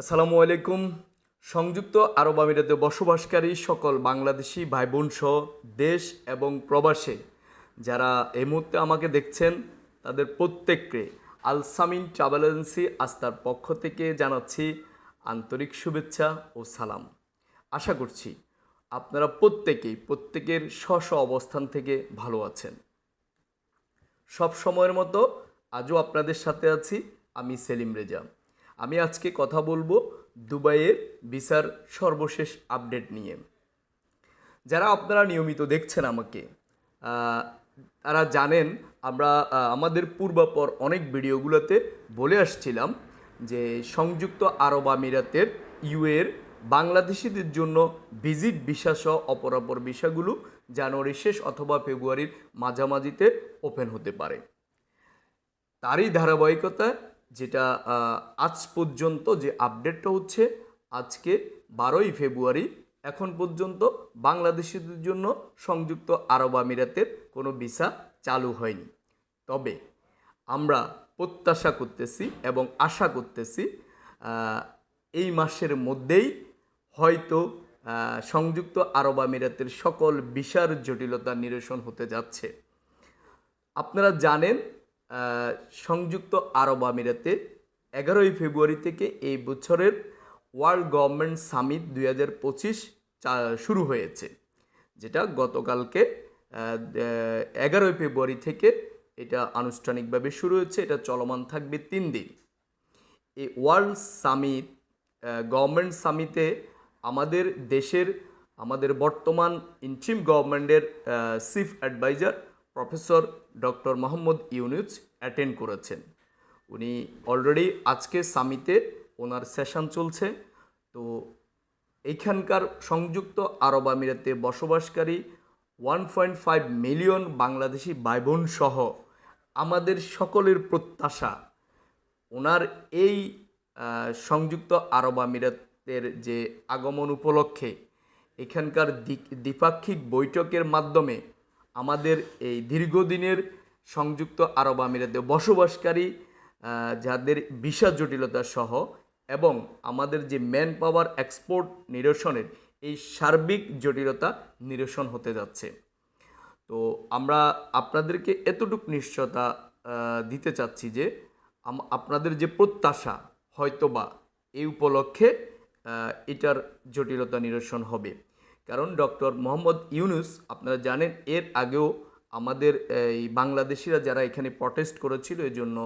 আসসালামু আলাইকুম। সংযুক্ত আরব আমিরাতে বসবাসকারী সকল বাংলাদেশি ভাই সহ দেশ এবং প্রবাসে যারা এই মুহূর্তে আমাকে দেখছেন, তাদের প্রত্যেককে আলসামিন ট্রাভেল এজেন্সি আস্থার পক্ষ থেকে জানাচ্ছি আন্তরিক শুভেচ্ছা ও সালাম। আশা করছি আপনারা প্রত্যেকেই, প্রত্যেকের স্ব অবস্থান থেকে ভালো আছেন। সব সময়ের মতো আজও আপনাদের সাথে আছি, আমি সেলিম রেজা। আমি আজকে কথা বলব দুবাইয়ের ভিসার সর্বশেষ আপডেট নিয়ে। যারা আপনারা নিয়মিত দেখছেন আমাকে তারা জানেন আমরা আমাদের পূর্বাপর অনেক ভিডিওগুলোতে বলে আসছিলাম যে সংযুক্ত আরব আমিরাতের ইউএর বাংলাদেশিদের জন্য ভিজিট ভিসা সহ অপরাপর ভিসাগুলো জানুয়ারি শেষ অথবা ফেব্রুয়ারির মাঝামাঝিতে ওপেন হতে পারে। তারই ধারাবাহিকতা যেটা আজ পর্যন্ত যে আপডেটটা হচ্ছে, আজকে বারোই ফেব্রুয়ারি, এখন পর্যন্ত বাংলাদেশিদের জন্য সংযুক্ত আরব আমিরাতের কোনো ভিসা চালু হয়নি। তবে আমরা প্রত্যাশা করতেছি এবং আশা করতেছি এই মাসের মধ্যেই হয়তো সংযুক্ত আরব আমিরাতের সকল ভিসার জটিলতা নিরসন হতে যাচ্ছে। আপনারা জানেন সংযুক্ত আরব আমিরাতে এগারোই ফেব্রুয়ারি থেকে এই বছরের ওয়ার্ল্ড গভর্নমেন্ট সামিট দুই হাজার পঁচিশ শুরু হয়েছে, যেটা গতকালকে এগারোই ফেব্রুয়ারি থেকে এটা আনুষ্ঠানিকভাবে শুরু হয়েছে, এটা চলমান থাকবে তিন দিন। এই ওয়ার্ল্ড সামিট গভর্নমেন্ট সামিটে আমাদের দেশের, আমাদের বর্তমান ইন্ট্রিম গভর্নমেন্টের chief adviser professor doctor Mohammad Yunus attend করেছেন। উনি অলরেডি আজকে সামিতে ওনার সেশন চলছে। তো এইখানকার সংযুক্ত আরব আমিরাতে বসবাসকারী one point five million Bangladeshi ভাই বোন সহ আমাদের সকলের প্রত্যাশা, ওনার এই সংযুক্ত আরব আমিরাতের যে আগমন উপলক্ষে এখানকার দ্বি- দ্বিপাক্ষিক বৈঠকের মাধ্যমে আমাদের এই দীর্ঘদিনের সংযুক্ত আরব আমিরাতে বসবাসকারী যাদের ভিসা জটিলতা সহ এবং আমাদের যে ম্যান পাওয়ার এক্সপোর্ট নিরসনের এই সার্বিক জটিলতা নিরসন হতে যাচ্ছে। তো আমরা আপনাদেরকে এতটুকু নিশ্চয়তা দিতে চাচ্ছি যে আপনাদের যে প্রত্যাশা হয়তোবা এই উপলক্ষে এটার জটিলতা নিরসন হবে। কারণ ডক্টর মোহাম্মদ ইউনুস আপনারা জানেন এর আগেও আমাদের এই বাংলাদেশিরা যারা এখানে প্রটেস্ট করেছিল এই জন্য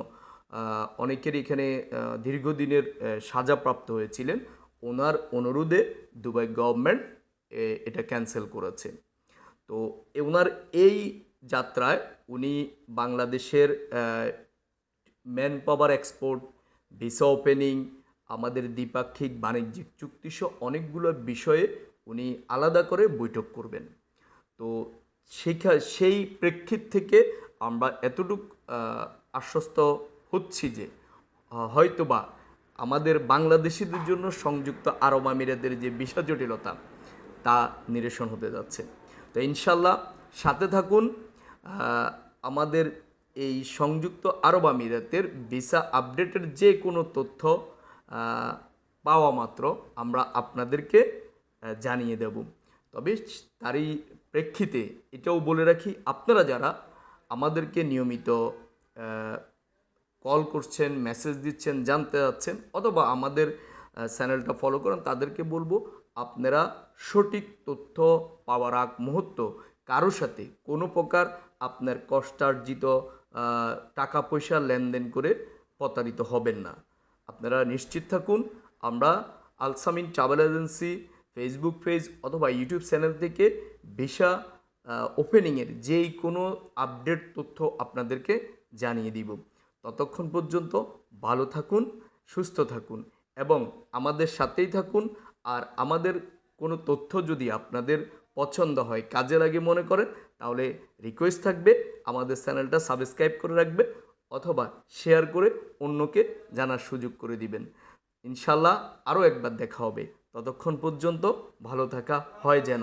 আহ, অনেকেরই এখানে দীর্ঘদিনের সাজাপ্রাপ্ত হয়েছিলেন। ওনার অনুরোধে দুবাই গভর্নমেন্ট এটা ক্যান্সেল করেছে। তো ওনার এই যাত্রায় উনি বাংলাদেশের man power export visa opening আমাদের দ্বিপাক্ষিক বাণিজ্যিক চুক্তিসহ অনেকগুলো বিষয়ে উনি আলাদা করে বৈঠক করবেন। তো সেখা সেই প্রেক্ষিত থেকে আমরা এতটুক আশ্বস্ত হচ্ছি যে হয়তোবা আমাদের বাংলাদেশিদের জন্য সংযুক্ত আরব আমিরাতের যে বিষয় জটিলতা, তা নিরসন হতে যাচ্ছে। তো ইনশাল্লাহ সাথে থাকুন আমাদের এই সংযুক্ত আরব আমিরাতের ভিসা আপডেটের যে কোনো তথ্য পাওয়া মাত্র আমরা আপনাদেরকে জানিয়ে দেব। তবে তারই প্রেক্ষিতে এটাও বলে রাখি, আপনারা যারা আমাদেরকে নিয়মিত কল করছেন, মেসেজ দিচ্ছেন, জানতে যাচ্ছেন অথবা আমাদের চ্যানেলটা ফলো করেন, তাদেরকে বলব আপনারা সঠিক তথ্য পাওয়ার আগ মুহূর্ত কারোর সাথে কোনো প্রকার আপনার কষ্টার্জিত টাকা পয়সা লেনদেন করে প্রতারিত হবেন না। আপনারা নিশ্চিত থাকুন, আমরা Alsamin travel agency Facebook page অথবা ইউটিউব চ্যানেল থেকে ভিসা ওপেনিংয়ের যেই কোনো আপডেট তথ্য আপনাদেরকে জানিয়ে দিব। ততক্ষণ পর্যন্ত ভালো থাকুন, সুস্থ থাকুন এবং আমাদের সাথেই থাকুন। আর আমাদের কোনো তথ্য যদি আপনাদের পছন্দ হয়, কাজে লাগে মনে করেন, তাহলে রিকোয়েস্ট থাকবে, আমাদের চ্যানেলটা সাবস্ক্রাইব করে রাখবে অথবা শেয়ার করে অন্যকে জানার সুযোগ করে দিবেন। ইনশাল্লাহ আরও একবার দেখা হবে। ততক্ষণ পর্যন্ত ভালো থাকা হয় যেন।